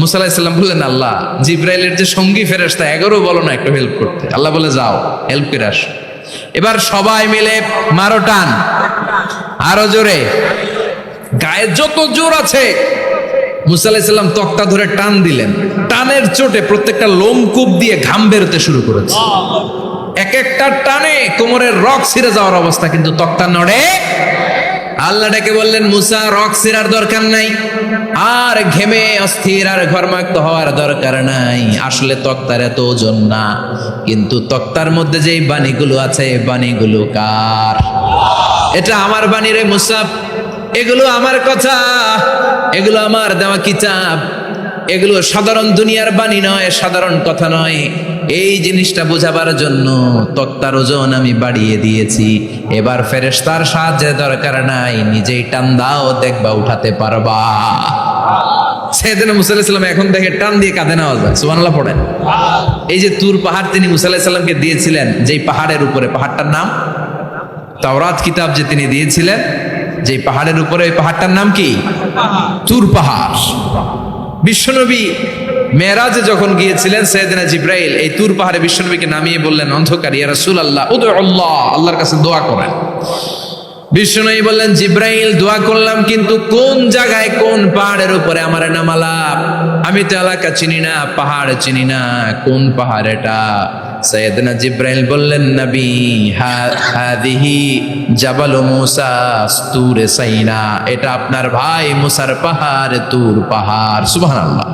মুসা আলাহিসাল্লাম বললেন, আল্লাহ, জিব্রাইলের যে সঙ্গী ফেরেস্তা এগারো বলো না একটু হেল্প করতে। আল্লাহ বলে, যাও হেল্প করে আস। এবার সবাই মিলে মারো টান। আরও জোরে। গায়ে যত জোর আছে, মুসা আলাহিসাল্লাম তক্তা ধরে টান দিলেন। টানের চোটে প্রত্যেকটা লোমকূপ দিয়ে ঘাম বেরোতে শুরু করেছে। এক একটা টানে কোমরের রক ছিঁড়ে যাওয়ার অবস্থা, কিন্তু তক্তা নড়ে আল্লাহ ডেকে বললেন, মুসা, রক ছিঁড়ার দরকার নাই। আর ঘেমে অস্থির আর ঘরমাক্ত হওয়ার দরকার নাই। আসলে তক্তার এত ওজন না, কিন্তু তক্তার মধ্যে যেই বাণীগুলো আছে বাণীগুলো কার? এটা আমার বাণী রে মুসাফ এগুলো আমার কথা, এগুলো আমার দেওয়া কিতাব। এগুলো সাধারণ দুনিয়ার বাণী নয়, সাধারণ কথা নয়। এই জিনিসটা বোঝাবার জন্য তক্তার ওজন আমি বাড়িয়ে দিয়েছি। এবার ফেরেশতার সাহায্যের দরকার নাই, নিজেই টান দাও, দেখবা উঠাতে পারবা। সেদিন এখন দেখে টান দিয়ে পড়েন। এই যে দিয়েছিলেন, যেই পাহাড়ের উপরে, পাহাড়টার নাম? কিতাব যে তিনি দিয়েছিলেন পাহাড়ের উপরে, ওই পাহাড়টার নাম কি? তুর পাহাড়। বিশ্বনবী মেয়েরাজে যখন গিয়েছিলেন, সৈয়দিনা জিব্রাইল এই তুর পাহাড়ে বিশ্বনবীকে নামিয়ে বললেন, অন্ধকার, ইয়া রাসূল আল্লাহ উদু আল্লাহ, আল্লাহর কাছে দোয়া করেন। বিশ্বনবী বললেন, জিব্রাইল, দোয়া করলাম, কিন্তু কোন জায়গায়, কোন পাহাড়ের উপরে আমার নামালা আমি তো এলাকা চিনি না, পাহাড় চিনি না, কোন পাহাড় এটা? সৈয়দনা জিব্রাইল বললেন, নবী হাদিহি জাবাল মুসা তুরে সাইনা। এটা আপনার ভাই মুসার পাহাড়, তুর পাহাড়। সুবহানাল্লাহ।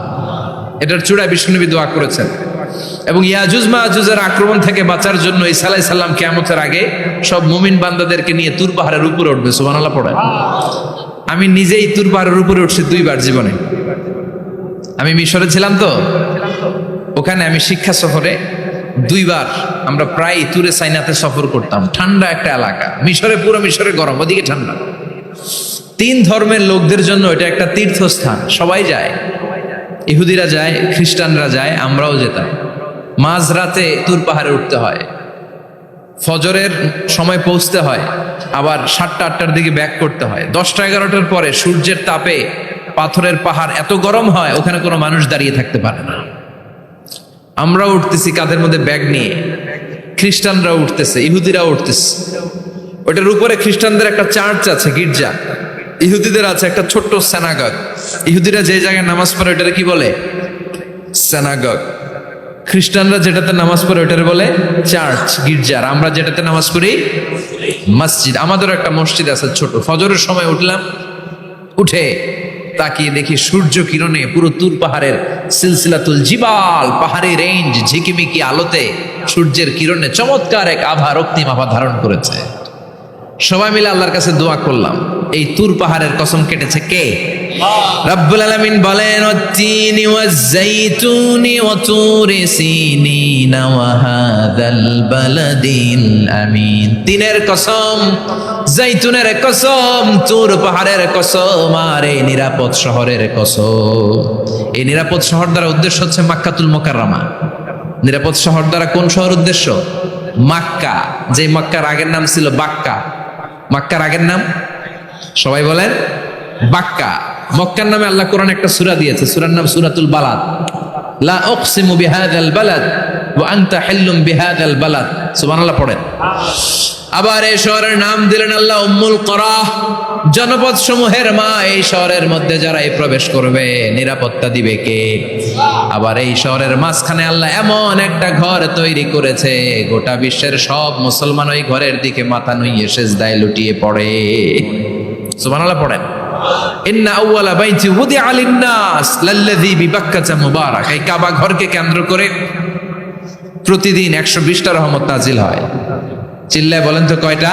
এটার চূড়ায় বিষ্ণুনবী দোয়া করেছেন। এবং ইয়াজুজ মাহাজুজের আক্রমণ থেকে বাঁচার জন্য এই সালাই সাল্লাম কেয়ামতের আগে সব মুমিন বান্দাদেরকে নিয়ে তুর পাহাড়ের উপরে উঠবে, সুবহানাল্লাহ পড়ে আমি নিজেই তুর পাহাড়ের উপরে উঠছি দুইবার জীবনে। আমি মিশরে ছিলাম তো। ওখানে আমি শিক্ষা সফরে দুইবার আমরা প্রায় তুরে সাইনাতে সফর করতাম। ঠান্ডা একটা এলাকা। মিশরে পুরো মিশরে গরম, ওদিকে ঠান্ডা। তিন ধর্মের লোকদের জন্য এটা একটা তীর্থস্থান। সবাই যায়। ইহুদিরা যায়, খ্রিস্টানরা যায়, আমরাও যেতাম। মাঝরাতে তুর পাহাড়ে উঠতে হয়। ফজরের সময় পৌঁছতে হয়। আবার সাতটা, আটটার দিকে ব্যাক করতে হয়। দশটা, এগারোটার পরে সূর্যের তাপে পাথরের পাহাড় এত গরম হয়, ওখানে কোনো মানুষ দাঁড়িয়ে থাকতে পারে না। আমরা উঠতেছি কাঁধের মধ্যে ব্যাগ নিয়ে। খ্রিস্টানরা উঠতেছে ইহুদিরা উঠতেছে। ওটার উপরে খ্রিস্টানদের একটা চার্চ আছে, গির্জা। ইহুদিদের আছে একটা ছোট্ট সেনাগগ ইহুদিরা যে জায়গায় নামাজ পড়ে ওটারে কি বলে? সেনাগগ খ্রিস্টানরা যেটাতে নামাজ পড়ে ওটারে বলে চার্চ গির্জার আমরা যেটাতে নামাজ পড়ি, মসজিদ। আমাদেরও একটা মসজিদ আছে ছোট। ফজরের সময় উঠলাম, উঠে তাকিয়ে দেখি সূর্য কিরণে পুরো তুর পাহাড়ের সিলসিলাতুল জিবাল পাহাড়ি রেঞ্জ ঝিকিমিকি আলোতে সূর্যের কিরণে চমৎকার এক আভা রক্তিম আভা ধারণ করেছে। সবাই মিলে আল্লাহর কাছে দোয়া করলাম, এই তুর পাহাড়ের কসম কেটেছে কে? রব্বুল আলামিন বলেন অত্তিনি ওয়াজ-যাইতুনি ওয়া তুরি সিনিনা ওয়া হাদাল বালাদিল আমিন। তিনের কসম জাইতুনের কসম, তুর পাহাড়ের কসম, আর এই নিরাপদ শহরের কসম। এই নিরাপদ শহর দ্বারা উদ্দেশ্য হচ্ছে মাক্কাতুল মোকাররমা। নিরাপদ শহর দ্বারা কোন শহর উদ্দেশ্য? মাক্কা। যে মাক্কার আগের নাম ছিল বাক্কা। মাক্কার আগের নাম? সবাই বলেন, বাক্কা। মক্কার নামে আল্লাহ কোরআন একটা সুরা দিয়েছে। সুরার নাম সুরাতুল বালাদ। লা উকসিমু বিহাদাল বালাদ ওয়া আনতা হিল্লুম বালাদ। সুবহানাল্লাহ পড়েন। আবার এই শহরের নাম দিলেন আল্লাহ উম্মুল মা এই শহরের মধ্যে যারা এই প্রবেশ করবে, নিরাপত্তা দিবে কে? আবার এই শহরের মাঝখানে আল্লাহ এমন একটা ঘর তৈরি করেছে, গোটা বিশ্বের সব মুসলমান ওই ঘরের দিকে মাথা নুইয়ে সেজদায় লুটিয়ে পড়ে। সুবহানাল্লাহ পড়েন। মুবারাক। এই কেন্দ্র করে প্রতিদিন একশো বিশটা রহমত হয়। চিল্লায় বলেন তো কয়টা?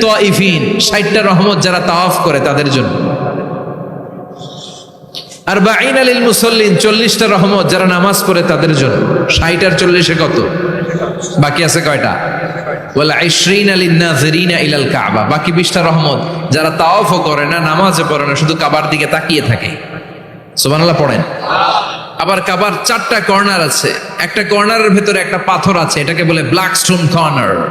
তাইফিন ষাটটা রহমত যারা তাওয়াফ করে তাদের জন্য। আর বাইন আলীল মুসল্লিন, চল্লিশটা রহমত যারা নামাজ পড়ে তাদের জন্য। ষাট আর চল্লিশে কত? বাকি আছে কয়টা? বলে আইশ্রিন আলী নাজরিনা ইলাল কাবা। বাকি রহমত যারা করে না পড়ে না, শুধু কাবার দিকে তাকিয়ে থাকে। পড়েন। আবার কাবার চারটা কর্নার আছে। একটা কর্নারের ভেতরে একটা পাথর আছে, এটাকে বলে কর্নার।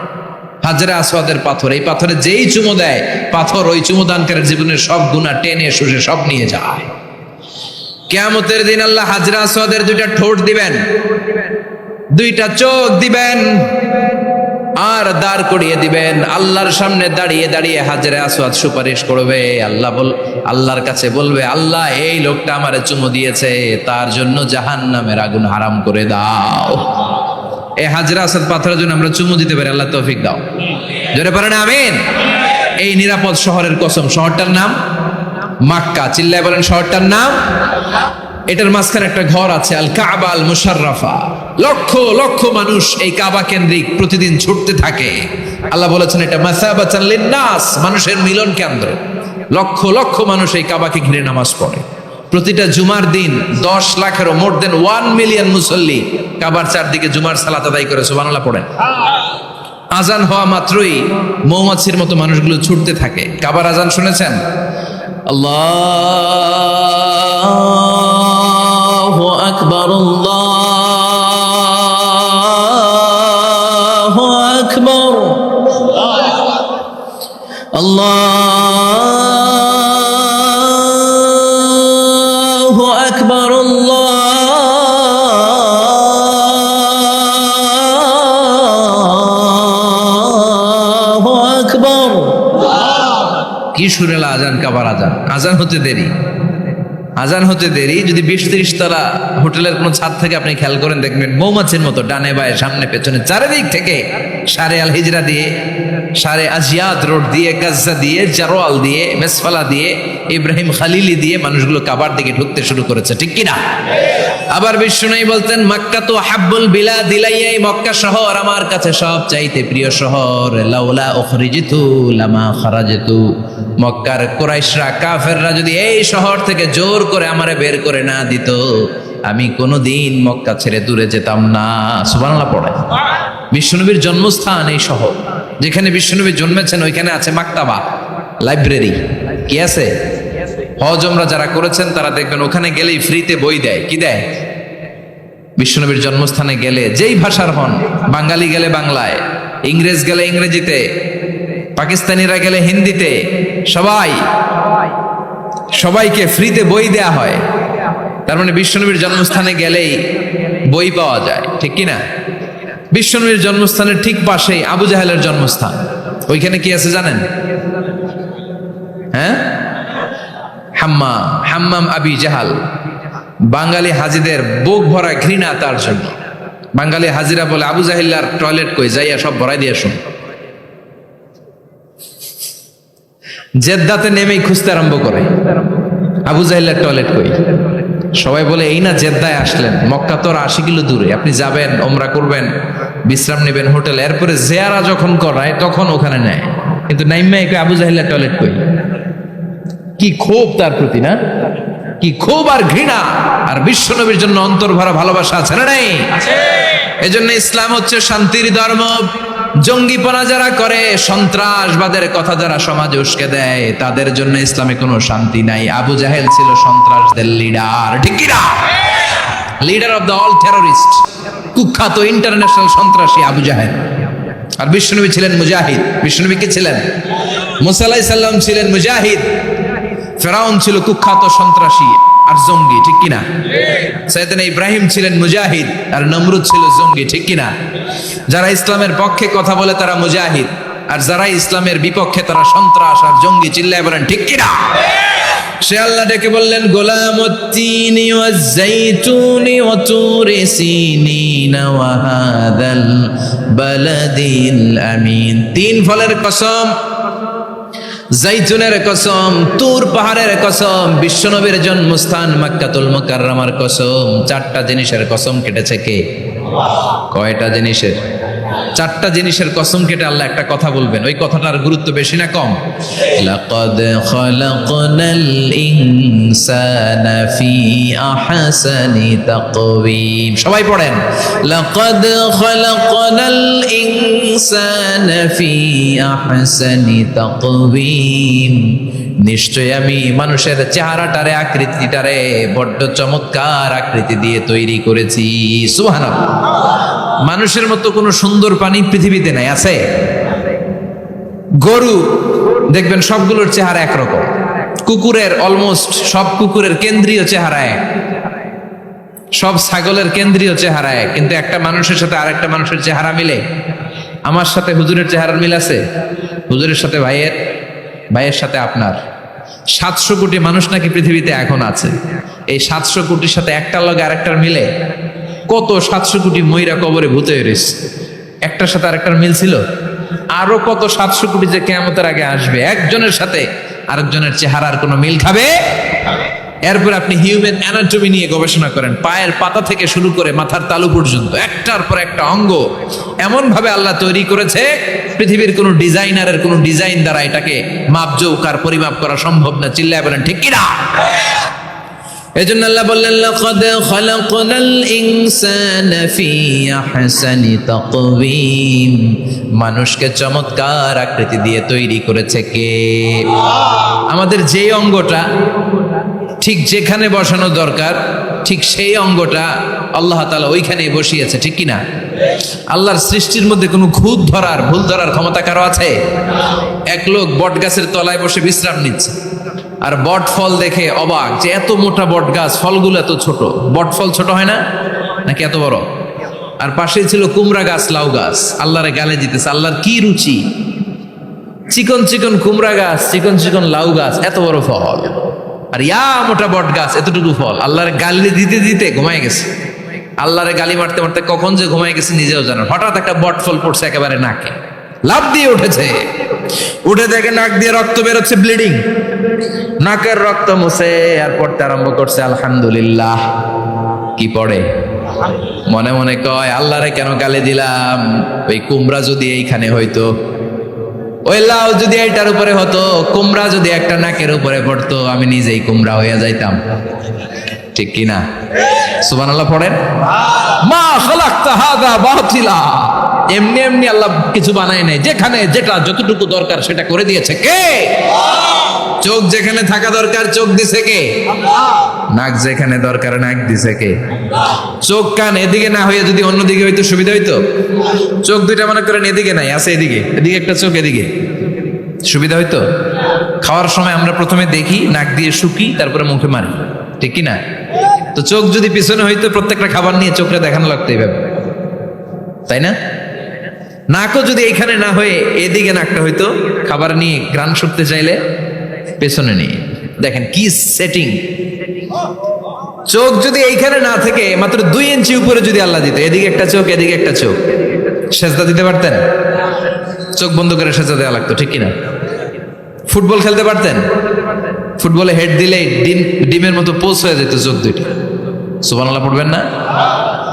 পাথর। এই পাথরে যেই চুমো দেয়, পাথর ওই চুমোদানকারের জীবনের সব গুণা টেনে শুষে সব নিয়ে যায়। কেয়ামতের দিন আল্লাহ হাজরা আসওয়াদের দুইটা ঠোঁট দিবেন। দুইটা চোখ দিবেন আর দাঁড় করিয়ে দিবেন। আল্লাহর সামনে দাঁড়িয়ে দাঁড়িয়ে হাজরে আসওয়াদ সুপারিশ করবে। আল্লাহ বল আল্লাহর কাছে বলবে, আল্লাহ, এই লোকটা আমারে চুমু দিয়েছে, তার জন্য জাহান্নামের আগুন হারাম করে দাও। এই হাজরা আসাদ পাথরের জন্য আমরা চুমু দিতে পারি, আল্লাহ তৌফিক দাও। জোরে পারেন আমিন। এই নিরাপদ শহরের কসম, শহরটার নাম মাক্কা, চিল্লায় বলেন শহরটার নাম। এটার মাঝখানে একটা ঘর আছে, আল কাবা আল মুশাররাফা। লক্ষ লক্ষ মানুষ এই কাবা কেন্দ্রিক প্রতিদিন ছুটতে থাকে। আল্লাহ বলেছেন, এটা লিন্নাস, মানুষের মিলন কেন্দ্র। লক্ষ লক্ষ মানুষ এই কাবাকে ঘিরে নামাজ পড়ে। প্রতিটা জুমার দিন দশ লাখেরও মোর দেন ওয়ান মিলিয়ন মুসল্লি কাবার চারদিকে জুমার সালাত আদায় করে, সুবহানাল্লাহ, পড়েন। আজান হওয়া মাত্রই মৌমাছির মতো মানুষগুলো ছুটতে থাকে। কাবার আজান শুনেছেন? আল্লাহ আকবর আল্লাহ আকবর আল্লাহ আকবর আল্লাহ আকবর কি সুরেলা আজান কাবার আজান। আজান হতে দেরি। আজান হতে দেরি, যদি বিশ তিরিশ তলা হোটেলের কোনো ছাদ থেকে আপনি খেয়াল করেন, দেখবেন মৌমাছির মতো ডানে বায়ে, সামনে, পেছনে, চারিদিক থেকে সারে আল হিজরা দিয়ে সারে আজিয়াদ রোড দিয়ে, গাজ্জা দিয়ে, জারোয়াল দিয়ে, মেসফালা দিয়ে, ইব্রাহিম খালিলি দিয়ে মানুষগুলো কাবার দিকে ঢুকতে শুরু করেছে। ঠিক কিনা? আবার বিষ্ণু বলতেন, মাক্কা তো হাব্বুল বিলা দিলাইয়াই মক্কা শহর আমার কাছে সব চাইতে প্রিয় শহর। লাউলা উখরিজিতু লামা খারাজিতু। মক্কার কুরাইশরা, কাফেররা যদি এই শহর থেকে জোর করে আমারে বের করে না দিত, আমি কোনোদিন মক্কা ছেড়ে দূরে যেতাম না। সুবহানাল্লাহ পড়ে। বিষ্ণুনবীর জন্মস্থান এই শহর। যেখানে বিষ্ণুনবী জন্মেছেন, ওইখানে আছে মাক্তাবা লাইব্রেরি কি আছে? হজ আমরা যারা করেছেন, তারা দেখবেন ওখানে গেলেই ফ্রিতে বই দেয়। কি দেয়? বিশ্বনবীর জন্মস্থানে গেলে, যেই ভাষার হন, বাঙালি গেলে বাংলায়, ইংরেজ গেলে ইংরেজিতে, পাকিস্তানিরা গেলে হিন্দিতে, সবাই, সবাইকে ফ্রিতে বই দেয়া হয়। তার মানে বিশ্বনবীর জন্মস্থানে গেলেই বই পাওয়া যায়, ঠিক কি বিশ্বনবীর জন্মস্থানের ঠিক পাশেই আবু জাহেলের জন্মস্থান। ওইখানে কি আছে জানেন? হ্যাঁ? হাম্মাম হাম্মাম আবি জাহাল। বাঙালি হাজিদের বুক ভরা ঘৃণা তার জন্য। বাঙালি হাজিরা বলে, আবু জাহিল্লার টয়লেট কই? যাইয়া সব ভরাই দিয়ে শুন জেদ্দাতে নেমেই খুঁজতে আরম্ভ করে। আবু জাহিল্লার টয়লেট কই? সবাই বলে, এই না জেদ্দায় আসলেন। মক্কা তোর আশি কিলো দূরে। আপনি যাবেন, ওমরা করবেন। বিশ্রাম নেবেন হোটেল। এরপরে জেয়ারা যখন করায়, তখন ওখানে নেয়। কিন্তু নাইম্মা একে আবু জাহিল্লার টয়লেট কই? কি ক্ষোভ তার প্রতি, না? কি ক্ষোভ আর ঘৃণা। আর বিশ্বনবীর জন্য অন্তর ভরা ভালোবাসা আছে না নাই? নেই এজন্য ইসলাম হচ্ছে শান্তির ধর্ম। জঙ্গিপনা যারা করে, সন্ত্রাসবাদের কথা যারা সমাজে উস্কে দেয়, তাদের জন্য ইসলামে কোনো শান্তি নাই। আবু জাহেল ছিল সন্ত্রাসদের লিডার ঠিক কিনা? Leader of the all terrorist কুখ্যাত ইন্টারন্যাশনাল সন্ত্রাসী আবু জাহেদ আর বিষ্ণুনবী ছিলেন মুজাহিদ। বিষ্ণুনবী কে ছিলেন? মুসালাই সাল্লাম ছিলেন মুজাহিদ। ফেরাউন ছিল কুখ্যাত সন্ত্রাসী আর জঙ্গি, ঠিক কিনা? সৈয়দিন ইব্রাহিম ছিলেন মুজাহিদ আর নমরুদ ছিল জঙ্গি, ঠিক কিনা? যারা ইসলামের পক্ষে কথা বলে তারা মুজাহিদ। আর যারা ইসলামের বিপক্ষে তারা সন্ত্রাস আর জঙ্গি চিল্লায় বলেন, ঠিক কিনা? সে আল্লাহ ডেকে বললেন বালাদিল আমিন তিন ফলের কসম জাইতুনের কসম, তুর পাহাড়ের কসম, বিশ্বনবীর জন্মস্থান মাক্কাতুল মুকাররমার কসম। চারটা জিনিসের কসম কেটেছে কে? কয়টা জিনিসের? চারটা জিনিসের কসম কেটে আল্লাহ একটা কথা বলবেন। ওই কথাটার গুরুত্ব বেশি না কম? লাকাদ খালাকনাল ইনসানা ফি আহসানি তাকওয়িম। সবাই পড়েন। লাকাদ খালাকনাল ইনসানা ফি আহসানি তাকওয়িম। নিশ্চয় আমি মানুষের চেহারাটারে আকৃতিটারে বড্ড চমৎকার আকৃতি দিয়ে তৈরি করেছি। সুবহানাল্লাহ। মানুষের মতো কোনো সুন্দর প্রাণী পৃথিবীতে নাই, আছে? গরু, দেখবেন সবগুলোর চেহারা একরকম। কুকুরের অলমোস্ট সব কুকুরের কেন্দ্রীয় চেহারা এক। সব ছাগলের কেন্দ্রীয় চেহারা এক। কিন্তু একটা মানুষের সাথে আরেকটা মানুষের চেহারা মিলে? আমার সাথে হুজুরের চেহারার মিল আছে? হুজুরের সাথে ভাইয়ের? ভাইয়ের সাথে আপনার? সাতশো কোটি মানুষ নাকি পৃথিবীতে এখন আছে? এই সাতশো কোটির সাথে একটার লগে আরেকটার মিলে? কত সাতশো কোটি ময়রা কবরে ভূতে রয়েছে। একটার সাথে আরেকটার মিল ছিল? আরও কত সাতশো কোটি যে কেয়ামতের আগে আসবে? একজনের সাথে আরেকজনের চেহারার কোনো মিল খাবে? এরপর আপনি হিউম্যান অ্যানাটমি নিয়ে গবেষণা করেন। পায়ের পাতা থেকে শুরু করে মাথার তালু পর্যন্ত, একটার পর একটা অঙ্গ। এমন ভাবে আল্লাহ তৈরি করেছে, পৃথিবীর কোনো ডিজাইনারের কোনো ডিজাইন দ্বারা এটাকে মাপজৌক আর পরিমাপ করা সম্ভব না। চিল্লায় বলেন, ঠিক কিনা? এজন্য আল্লাহ বললেন, লাকাদ খালাকনাল ইনসানা ফি আহসানি তাকওয়িম। মানুষকে চমৎকার আকৃতি দিয়ে তৈরি করেছে কে? আমাদের যে অঙ্গটা ঠিক যেখানে বসানো দরকার, ঠিক সেই অঙ্গটা আল্লাহ তাআলা ওইখানেই বসিয়েছে, ঠিক কিনা? আল্লাহর সৃষ্টির মধ্যে কোনো খুঁত ধরার, ভুল ধরার ক্ষমতা কারও আছে? এক লোক বট গাছের তলায় বসে বিশ্রাম নিচ্ছে। আর বট ফল দেখে অবাক যে এত মোটা বট গাছ ফলগুলো এত ছোট। বট ফল ছোট হয় না? নাকি এত বড়? আর পাশেই ছিল কুমড়া গাছ, লাউ গাছ। আল্লাহরে গালে দিতেছে, আল্লাহর কি রুচি? চিকন চিকন কুমড়া গাছ, চিকন চিকন লাউ গাছ, এত বড় ফল। আর ইয়া মোটা বট গাছ এতটুকু ফল। আল্লাহর গালি দিতে দিতে ঘুমায় গেছে। আল্লাহরে গালি মারতে মারতে কখন যে ঘুমায় গেছে নিজেও জানো হঠাৎ একটা বট ফল পড়ছে একেবারে নাকে। লাভ দিয়ে উঠেছে। উঠে দেখে নাক দিয়ে রক্ত বেরোচ্ছে ব্লিডিং নাকের রক্ত মুছে আর পড়তে আরম্ভ করছে, আলহামদুলিল্লাহ। কি পড়ে? মনে মনে কয়, আল্লাহরে কেন গালি দিলাম? ওই কুমড়া যদি এইখানে হইতো, ওই লাউ যদি এইটার উপরে হতো, কুমড়া যদি একটা নাকের উপরে পড়তো, আমি নিজেই কুমড়া হইয়া যাইতাম। ঠিক কি না? সুবান আল্লাহ পড়েন? মা খালাক্তা হাদা বাতিলা। এমনি এমনি আল্লাহ কিছু বানায় নাই। যেখানে যেটা যতটুকু দরকার সেটা করে দিয়েছে। কে? চোখ যেখানে থাকা দরকার চোখ দিছে কে? নাক যেখানে দরকার নাক দিছে কে? চোখ কান এদিকে না হয়ে যদি অন্যদিকে হইতো সুবিধা হইতো? চোখ দুইটা মনে করেন এদিকে নাই আছে এদিকে। এদিকে একটা চোখ এদিকে। সুবিধা হইতো? খাওয়ার সময় আমরা প্রথমে দেখি নাক দিয়ে শুকি তারপরে মুখে মারি। ঠিক কি না তো চোখ যদি পিছনে হইতো প্রত্যেকটা খাবার নিয়ে চোখটা দেখানো লাগতো এইভাবে। তাই না? নাকও যদি এখানে না হয়ে এদিকে নাকটা হইতো খাবার নিয়ে গ্রান শুকতে চাইলে পেছনে নিয়ে। দেখেন কি সেটিং চোখ যদি এইখানে না থেকে, মাত্র দুই ইঞ্চি উপরে যদি আল্লাহ দিত, এদিকে একটা চোখ, এদিকে একটা চোখ। সেজদা দিতে পারতেন? চোখ বন্ধ করে সেজদা দেওয়া লাগতো, ঠিক কিনা? ফুটবল খেলতে পারতেন? ফুটবলে হেড দিলেই ডিম, ডিমের মতো পোষ হয়ে যেত চোখ দুইটা। সুবানাল্লাহ পড়বেন না?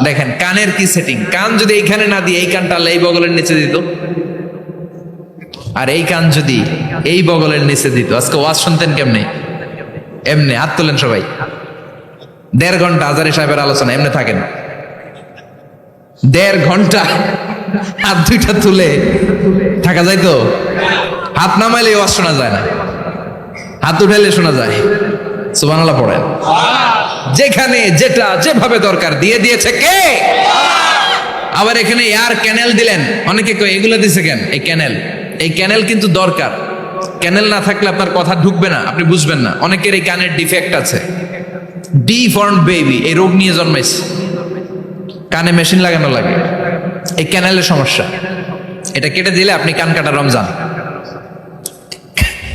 দেখেন কানের কি সেটিং কান যদি এইখানে না দিয়ে, এই কানটা আল্লাহ এই বগলের নিচে দিত। আর এই কান যদি এই বগলের নিচে দিত, আজকে ওয়াজ শুনতেন কেমনে? এমনি, হাত তোলেন সবাই। দেড় ঘণ্টা আজারি সাহেবের আলোচনা, এমনি থাকেন। দেড় ঘণ্টা হাত দুইটা তুলে থাকা যায় তো? হাত নামাইলে ওয়াজ শোনা যায় না। হাত উঠাইলে শোনা যায়। সুবানাল্লাহ পড়েন। যেখানে যেটা যেভাবে দরকার দিয়ে দিয়েছে কে? আবার এখানে এয়ার ক্যানেল দিলেন। অনেকে কয়, এগুলো দিছে কেন? এই ক্যানেল। এই ক্যানেল কিন্তু দরকার। ক্যানেল না থাকলে আপনার কথা ঢুকবে না, আপনি বুঝবেন না। অনেকের এই কানের ডিফেক্ট আছে। ডি ফর্ন বেবি, এই রোগ নিয়ে জন্মাইছে। কানে মেশিন লাগানো লাগে। এই ক্যানেলের সমস্যা। এটা কেটে দিলে আপনি কান কাটা রমজান।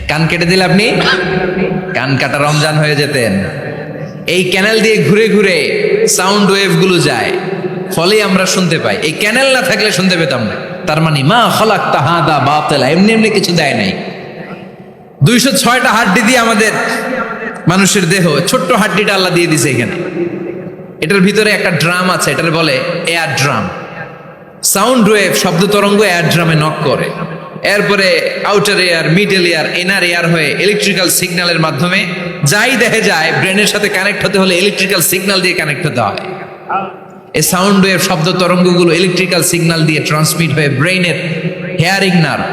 কান কেটে দিলে আপনি কান কাটা রমজান হয়ে যেতেন। এই ক্যানেল দিয়ে ঘুরে ঘুরে সাউন্ড ওয়েভগুলো যায়। ফলে আমরা শুনতে পাই। এই ক্যানেল না থাকলে শুনতে পেতাম না। তার মানে মা খলাক তাহাদা বাতেলা, এমনি এমনি কিছু দেয় নাই। দুইশো ছয়টা হাড্ডি দিয়ে আমাদের মানুষের দেহ, ছোট্ট হাড্ডিটা আল্লাহ দিয়ে দিছে এখানে। এটার ভিতরে একটা ড্রাম আছে, এটার বলে এয়ার ড্রাম। সাউন্ড ওয়েভ, শব্দ তরঙ্গ এয়ার ড্রামে নক করে। এরপরে outer ear, middle ear, inner ear হয়ে ইলেকট্রিক্যাল সিগন্যালের মাধ্যমে যাই দেখে যায় ব্রেনের সাথে কানেক্ট হতে হলে ইলেকট্রিক্যাল সিগন্যাল দিয়ে কানেক্ট হতে হয়। এই সাউন্ড ওয়েভ শব্দ তরঙ্গগুলো ইলেকট্রিক্যাল সিগন্যাল দিয়ে ট্রান্সমিট হয়ে ব্রেইনের হেয়ারিং নার্ভ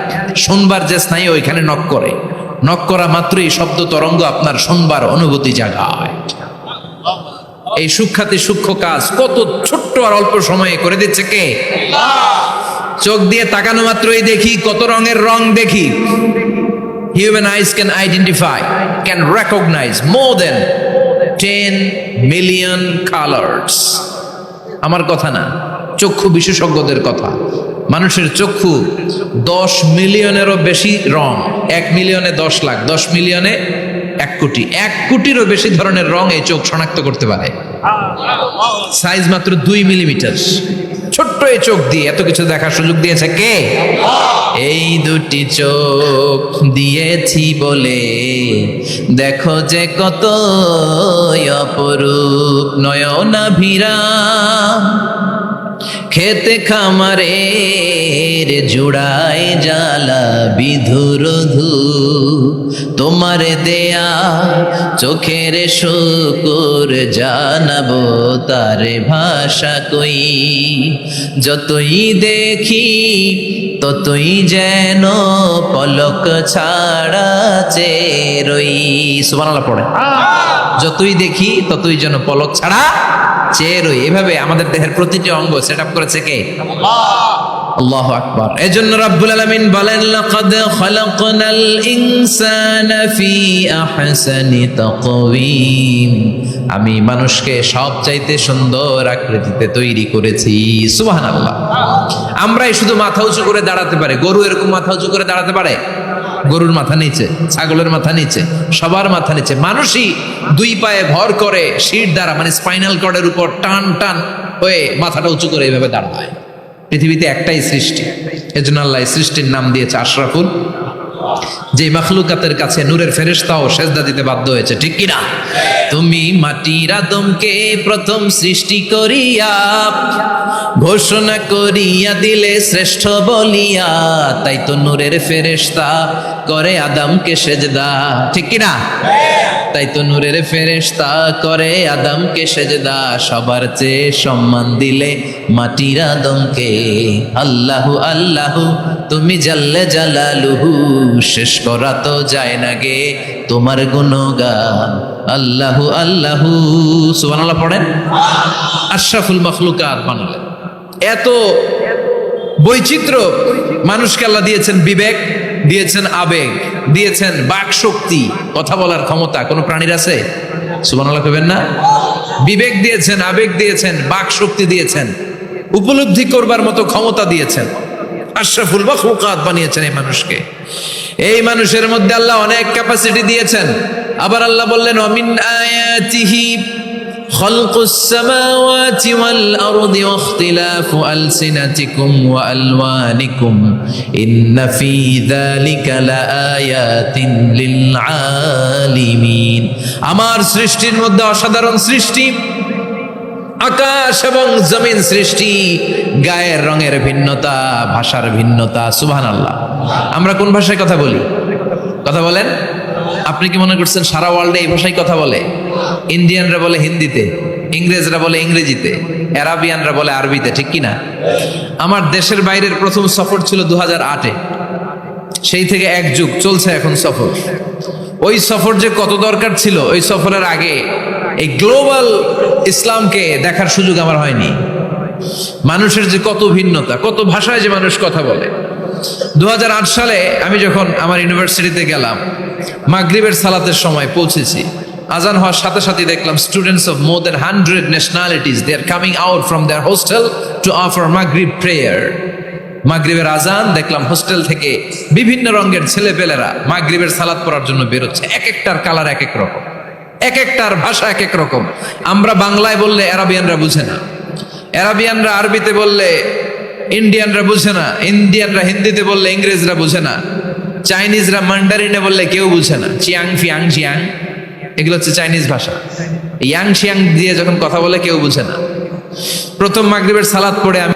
শুনবার যে স্নায়ু ওইখানে নক করে। নক করা মাত্রই শব্দ তরঙ্গ আপনার শুনবার অনুভূতি জাগায়। এই সূক্ষাতি সূক্ষ্ম কাজ কত ছোট্ট আর অল্প সময়ে করে দিচ্ছে কে? চোখ দিয়ে তাকানো মাত্রই দেখি কত রঙের রং দেখি। Human eyes can identify can recognize more than 10 million colors. আমার কথা না, চক্ষু বিশেষজ্ঞদের কথা। মানুষের চক্ষু দশ মিলিয়নেরও বেশি রং, এক মিলিয়নে দশ লাখ, দশ মিলিয়নে এক কোটি। এক কোটিরও বেশি ধরনের রং এই চোখ শনাক্ত করতে পারে। সাইজ মাত্র দুই মিলিমিটার। ছোট্ট এই চোখ দিয়ে, এত কিছু দেখার সুযোগ দিয়েছে কে? এই দুটি চোখ দিয়েছি বলে। দেখো যে কত অপরূপ, নয়না ভিরা খেতে খামারের জোড়ায় জ্বালা বিধুরধু তোমার দেয়া চোখের শুকুর জানাব তার ভাষা কই। যতই দেখি, ততই যেন পলক ছাড়া চেরই সুবহানাল্লাহ পড়ে। যতই দেখি, ততই যেন পলক ছাড়া চেয়ে এভাবে আমাদের দেহের প্রতিটি অঙ্গ সেট আপ করেছে কে? আল্লাহ আকবার। রাব্বুল বলেন আমি মানুষকে সবচাইতে সুন্দর আকৃতিতে তৈরি করেছি। সুবহানাল্লাহ। আমরাই শুধু মাথা উঁচু করে দাঁড়াতে পারে। গরু এরকম মাথা উঁচু করে দাঁড়াতে পারে? গরুর মাথা নিচে, ছাগলের মাথা নিচে, সবার মাথা নিচে। মানুষই দুই পায়ে ভর করে শির দ্বারা মানে স্পাইনাল কর্ডের উপর টান টান হয়ে মাথাটা উঁচু করে এইভাবে দাঁড়ায়। পৃথিবীতে একটাই সৃষ্টি। এজন্য আল্লাহ সৃষ্টির নাম দিয়েছে আশরাফুল যে মখলুকাতের কাছে নূরের ফেরেশতাও সেজদা দিতে বাধ্য হয়েছে, ঠিক কিনা? তুমি মাটির আদমকে প্রথম সৃষ্টি করিয়া, ঘোষণা করিয়া দিলে শ্রেষ্ঠ বলিয়া, তাই তো নূরের ফেরেশতা করে আদমকে সেজদা, ঠিক কিনা? তাই তো নূরের ফেরেশতা করে আদমকে সেজদা, সবার চেয়ে সম্মান দিলে মাটির আদমকে। আল্লাহু আল্লাহু, তুমি জাল্লে জালালুহু, শেষ করা তো যায় না গে তোমার গুণগান। আল্লাহু আল্লাহু, সুবহানাল্লাহ পড়েন। আশরাফুল মখলুকাত বানালেন। এত বৈচিত্র্য মানুষকে আল্লাহ দিয়েছেন বিবেক। দিয়েছেন আবেগ, দিয়েছেন বাক শক্তি কথা বলার ক্ষমতা, কোনো প্রাণীর আছে? সুবহানাল্লাহ কইবেন না? বিবেক দিয়েছেন, আবেগ দিয়েছেন বাক শক্তি দিয়েছেন, উপলব্ধি করবার মতো ক্ষমতা দিয়েছেন। আশরাফুল মখলুকাত বানিয়েছেন এই মানুষকে। এই মানুষের মধ্যে আল্লাহ অনেক ক্যাপাসিটি দিয়েছেন। আবার আল্লাহ বললেন, অমিন আয়াতিহি خلق السماوات والأرض واختلاف ألسنتكم وألوانكم إن في ذلك لآيات للعالمين আমার সৃষ্টির মধ্যে অসাধারণ সৃষ্টি আকাশ এবং জমিন সৃষ্টি গায়ের রঙের ভিন্নতা ভাষার ভিন্নতা সুবহান আল্লাহ আমরা কোন ভাষায় কথা বলি কথা বলেন আপনি কি মনে করছেন সারা ওয়ার্ল্ডে এই ভাষায় কথা বলে ইন্ডিয়ানরা বলে হিন্দিতে, ইংরেজরা বলে ইংরেজিতে, অ্যারাবিয়ানরা বলে আরবিতে, ঠিক কি না আমার দেশের বাইরের প্রথম সফর ছিল দু হাজার আটে। সেই থেকে এক যুগ চলছে এখন সফর। ওই সফর যে কত দরকার ছিল, ওই সফরের আগে এই গ্লোবাল ইসলামকে দেখার সুযোগ আমার হয়নি। মানুষের যে কত ভিন্নতা, কত ভাষায় যে মানুষ কথা বলে। দু হাজার আট সালে আমি যখন আমার ইউনিভার্সিটিতে গেলাম, মাগরিবের সালাতের সময় পৌঁছেছি। আজান হওয়ার সাথে সাথে দেখলাম students of more than hundred nationalities they are coming out from their hostel to offer মাগরিব প্রেয়ার মাগরিবের আজান, দেখলাম হোস্টেল থেকে বিভিন্ন রঙের ছেলেপেলেরা মাগরিবের সালাদ পড়ার জন্য বেরোচ্ছে। এক একটার কালার এক এক রকম। এক একটার ভাষা এক এক রকম। আমরা বাংলায় বললে অ্যারাবিয়ানরা বুঝে না। অ্যারাবিয়ানরা আরবিতে বললে ইন্ডিয়ানরা বুঝে না। ইন্ডিয়ানরা হিন্দিতে বললে ইংরেজরা বুঝে না। চাইনিজরা মান্ডারিনে বললে কেউ বুঝে না। চিয়াং ফিয়াং চিয়াং এগুলো হচ্ছে চাইনিজ ভাষা। ইয়াং শিয়াং দিয়ে যখন কথা বলে কেউ বুঝে না। প্রথম মাগরিবের সালাদ পড়ে আমি